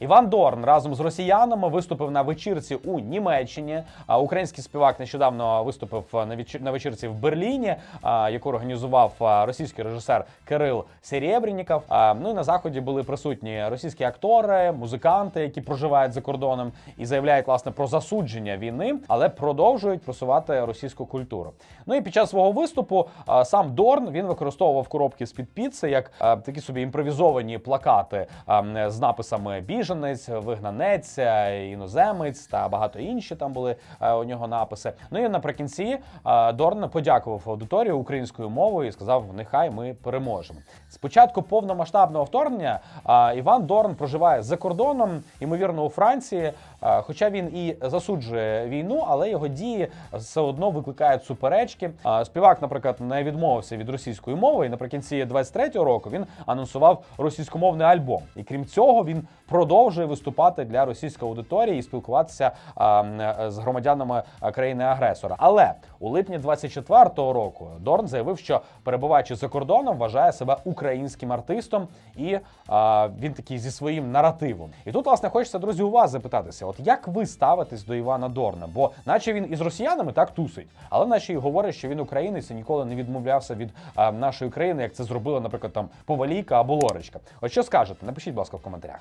Іван Дорн разом з росіянами виступив на вечірці у Німеччині. А Український співак нещодавно виступив на вечір- на вечірці в Берліні, яку організував російський режисер Кирил Серебрінніков. А, Ну і на заході були присутні російські актори, музиканти, які проживають за кордоном і заявляють власне про засудження війни, але продовжують просувати російську культуру. Ну і під час свого виступу сам Дорн він використовував коробки з під піци як такі собі імпровізовані плакати з написами біженець, вигнанець, е, іноземець та багато інші там були е, у нього написи. Ну і наприкінці е, Дорн подякував аудиторії українською мовою і сказав: нехай ми переможемо. Спочатку повномасштабного вторгнення Іван Дорн проживає за кордоном, ймовірно, у Франції. Хоча він і засуджує війну, але його дії все одно викликають суперечки. Співак, наприклад, не відмовився від російської мови, і наприкінці 23-го року він анонсував російськомовний альбом. І крім цього, він продовжує виступати для російської аудиторії і спілкуватися з громадянами країни-агресора. Але у липні 24-го року Дорн заявив, що перебуваючи за кордоном, вважає себе українським артистом, і він такий зі своїм наративом. І тут, власне, хочеться, друзі, у вас запитатися: от як ви ставитесь до Івана Дорна? Бо, наче він із росіянами так тусить, але наче й говорить, що він українець і ніколи не відмовлявся від нашої країни, як це зробила, наприклад, там Повалійка або Лорочка. От що скажете? Напишіть, будь ласка, в коментарях.